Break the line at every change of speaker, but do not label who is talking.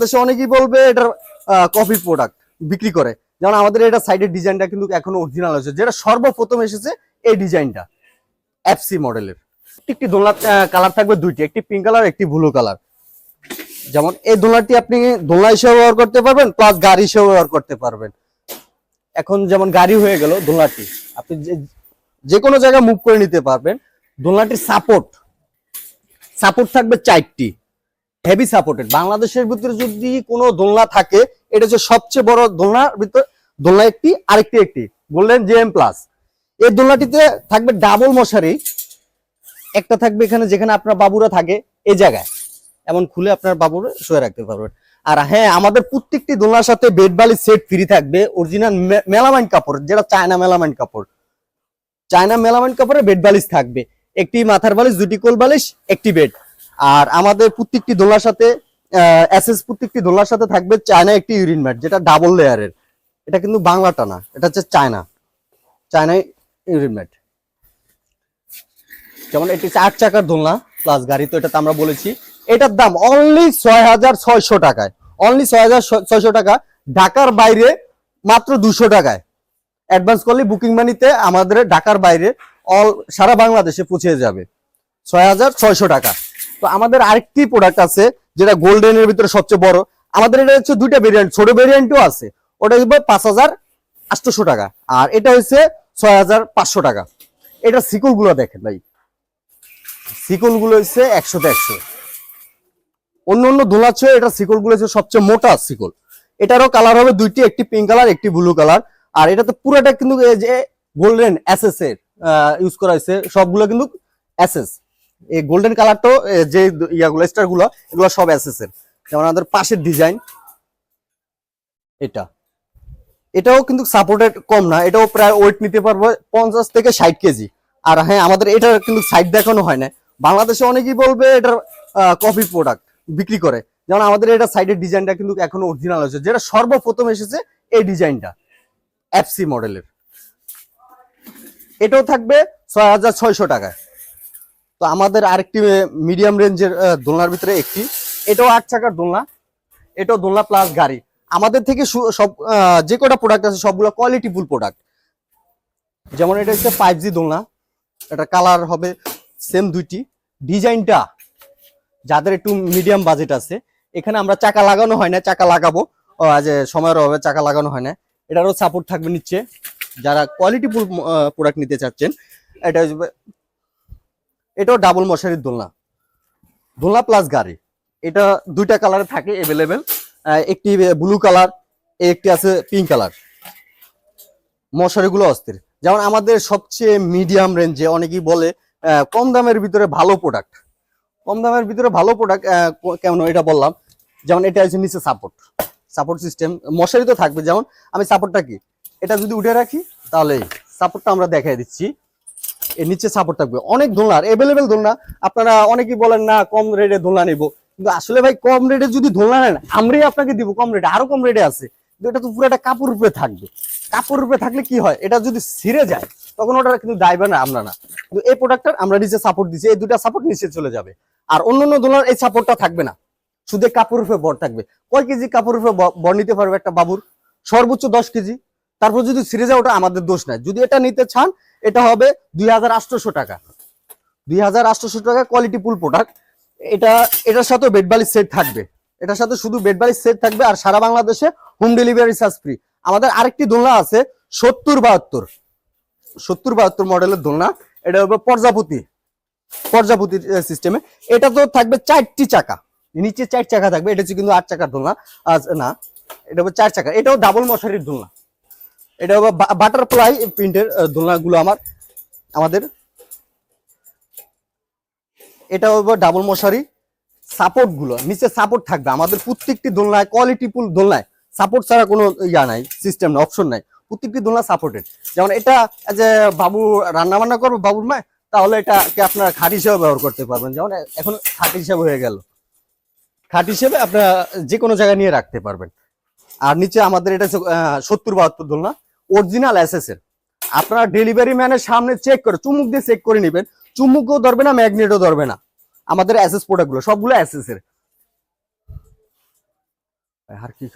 দেশে অনেকেই বলবে এটার কপি প্রোডাক্ট বিক্রি করে। যেমন আমাদের এটা সাইডের ডিজাইনটা কিন্তু এখনও অরিজিনাল আছে যেটা সর্বপ্রথম এসেছে এই ডিজাইনটা এফসি মডেলের একটি দোলনা কালার থাকবে দুইটি, একটি পিঙ্ক কালার একটি ব্লু কালার যেমন এই দোলনাটি আপনি দোলনা হিসেবে ব্যবহার করতে পারবেন প্লাস গাড়ি হিসেবে ব্যবহার করতে পারবেন। এখন যেমন গাড়ি হয়ে গেল দোলনাটি, আপনি যে- যে কোনো জায়গায় মুভ করে নিতে পারবেন। দোলনাটির সাপোর্ট সাপোর্ট থাকবে চারটি। হেভি সাপোর্টেড বাংলাদেশের ভিতরে যদি কোনো দোলনা থাকে, এটা হচ্ছে সবচেয়ে বড় দোলনার ভিতরে দোলনা একটি, আরেকটি একটি। গোল্ডেন জেএম প্লাস এই দোলনাটিতে থাকবে ডাবল মশারি। একটা থাকবে এখানে যেখানে আপনার বাবুরা থাকে, এই জায়গায়। এমন খুলে আপনার বাবুরা শুয়ে রাখতে পারবেন। আর হ্যাঁ আমাদের প্রত্যেকটি দোলনার সাথে বেড বালিশ সেট ফ্রি থাকবে। অরিজিনাল মেলামাইন কাপড়, যেটা চায়না মেলামাইন কাপড়। চায়না মেলামাইন কাপড়ে বেড বালিশ থাকবে। একটি মাথার বালিশ, দুটি কোল বালিশ, একটি বেড আর আমাদের প্রত্যেকটি দোলার সাথে এসএস প্রত্যেকটি দোলার সাথে থাকবে চায়না একটি ইউরিন ম্যাট, যেটা ডাবল লেয়ারের এটা কিন্তু বাংলাটা না, এটা হচ্ছে চায়না। China urine mat. যেমন এটি চার চাকার দোলনা প্লাস গাড়ি, তো এটা তো আমরা বলেছি। এটার দাম অনলি ছয় হাজার ছয়শো টাকায়। অনলি ছয় হাজার ছয়শো টাকা, ঢাকার বাইরে মাত্র দুশো টাকায়। অ্যাডভান্স করলে বুকিং মানিতে আমাদের ঢাকার বাইরে অল সারা বাংলাদেশে পৌঁছে যাবে। ছয় হাজার ছয়শো টাকা। তো আমাদের আরেকটি প্রোডাক্ট আছে, যেটা গোল্ডেনের ভিতরে সবচেয়ে বড়। আমাদের এটা হচ্ছে দুইটা ভেরিয়েন্ট ছোট ভেরিয়েন্টও আছে। ওটা হচ্ছে পাঁচ হাজার আটশোশো টাকা। আর এটা হচ্ছে ছয় হাজার পাঁচশো টাকা। এটা সিকুলগুলো দেখেন ভাই। সিকুলগুলো হচ্ছে একশোতে একশো অন্য অন্য দোলা চেয়ে এটা সিকুলগুলো হচ্ছে সবচেয়ে মোটা সিকুল এটারও কালার হবে দুইটি, একটি পিঙ্ক কালার একটি ব্লু কালার আর এটা তো পুরোটা কিন্তু যে গোল্ডেন এসএস এর ইউজ করা হয়েছে, সবগুলো কিন্তু এসএস এই গোল্ডেন কালারটাও যে ইয়াগুলো স্টারগুলো এগুলো সব এর যেমন আমাদের পাশের ডিজাইন এটা। এটাও কিন্তু সাপোর্টেড কম না, এটাও প্রায় ওয়েট নিতে পারব পঞ্চাশ থেকে ষাট কেজি। আর হ্যাঁ আমাদের এটা কিন্তু সাইড দেখানো হয় না। বাংলাদেশে অনেকেই বলবে এটার কপি প্রোডাক্ট বিক্রি করে। যেমন আমাদের এটা সাইডের ডিজাইনটা কিন্তু এখনও অরিজিনাল আছে যেটা সর্বপ্রথম এসেছে এই ডিজাইনটা এফসি মডেলের এটাও থাকবে ছয় হাজার ছয়শো টাকায়। তো আমাদের আরেকটি মিডিয়াম রেঞ্জের দোলনার ভিতরে একটি। এটাও আট চাকার দোলনা। এটাও দোলনা প্লাস গাড়ি। আমাদের থেকে সব যে কটা প্রোডাক্ট আছে, সবগুলো কোয়ালিটি ফুল প্রোডাক্ট যেমন এটা হচ্ছে ফাইভ জি দোলনা। এটা কালার হবে সেম দুইটি। ডিজাইনটা যাদের একটু মিডিয়াম বাজেট আছে, এখানে আমরা চাকা লাগানো হয় না, চাকা লাগাবো। যে সময়ের অভাবে চাকা লাগানো হয় না। এটারও সাপোর্ট থাকবে নিচ্ছে যারা কোয়ালিটি ফুল প্রোডাক্ট নিতে চাচ্ছেন, এটা এটাও ডাবল মশারির দোলনা। দোলনা প্লাস গাড়ি। এটা দুইটা কালারে থাকে এভেলেবেল একটি ব্লু কালার একটি আছে পিঙ্ক কালার মশারিগুলো অস্থির। যেমন আমাদের সবচেয়ে মিডিয়াম রেঞ্জে অনেকেই বলে কম দামের ভিতরে ভালো প্রোডাক্ট কম দামের ভিতরে ভালো প্রোডাক্ট কেমন এটা বললাম। যেমন এটা আছে নিচে সাপোর্ট সাপোর্ট সিস্টেম মশারি তো থাকবে। যেমন আমি সাপোর্টটা কি? এটা যদি উঠে রাখি, তাহলে সাপোর্টটা আমরা দেখাই দিচ্ছি। এর নিচে সাপোর্ট থাকবে। অনেক দোলনার এভেলেবেল দোলনা। আপনারা অনেকেই বলেন, না, কম রেটে দোলনা নেব। কিন্তু আসলে ভাই, কম রেটে যদি দোলনা নেন, আমরাই আপনাকে দিব কম রেটে আরও কম রেটে আছে। এটা তো পুরো একটা কাপড় উপরে থাকবে। কাপড় উপরে থাকলে কি হয়? এটা যদি ছিঁড়ে যায়, তখন ওটা কিন্তু দায়বে না, আমরা না। কিন্তু এই প্রোডাক্টটার আমরা নিচে সাপোর্ট দিচ্ছি এই দুটা সাপোর্ট নিচে চলে যাবে। আর অন্য অন্য দোলনার এই সাপোর্টটা থাকবে না। শুধু কাপড় উপরে বর থাকবে। কয় কেজি কাপড় ব- বর নিতে পারবে একটা বাবুর? সর্বোচ্চ দশ কেজি। তারপর যদি ছিঁড়ে যায়, ওটা আমাদের দোষ নাই। যদি এটা নিতে চান এটা হবে দুই টাকা। দুই টাকা কোয়ালিটি ফুল প্রোডাক্ট এটা, এটার সাথে বেড বালিশ সেট থাকবে। এটার সাথে শুধু বেড বালিশ সেট থাকবে আর সারা বাংলাদেশে হোম ডেলিভারি চার্জ ফ্রি আমাদের আরেকটি দোলনা আছে সত্তর বাহাত্তর। সত্তর বাহাত্তর মডেলের দোলনা। এটা হবে প্রজাপতি প্রজাপতি সিস্টেমে এটা তো থাকবে চারটি চাকা। নিচে চার চাকা থাকবে, এটা হচ্ছে কিন্তু আট চাকার দোলনা। আজ, না, এটা হবে চার চাকা। এটাও ডাবল মশারির দোলনা। এটা হবে বাটারফ্লাই প্রিন্টের দোলনা গুলো আমার, আমাদের। এটা হবে ডাবল মশারি। সাপোর্টগুলো নিচে সাপোর্ট থাকবে। আমাদের প্রত্যেকটি দোলনায় কোয়ালিটি ফুল দোলনায় সাপোর্ট ছাড়া কোনো ইয়া নাই সিস্টেম নাই অপশন নাই। প্রত্যেকটি দোলনা সাপোর্টেড যেমন এটা যে বাবু রান্না বান্না করব, বাবুর মায় তাহলে এটাকে আপনার খাট হিসেবে ব্যবহার করতে পারবেন। যেমন এখন খাট হিসেবে হয়ে গেল। খাট হিসেবে আপনারা যে কোনো জায়গায় নিয়ে রাখতে পারবেন। আর নিচে আমাদের এটা সত্তর বাহাত্তর দোলনা। অরিজিনাল এর আপনারা ডেলিভারি ম্যানের সামনে চেক করে, চুমুক দিয়ে চেক করে নেবেন। চুমুকও ধরবে না ম্যাগনেটও ধরবে না। আমাদের অ্যাসেস প্রোডাক্টগুলো সবগুলো এর আর কি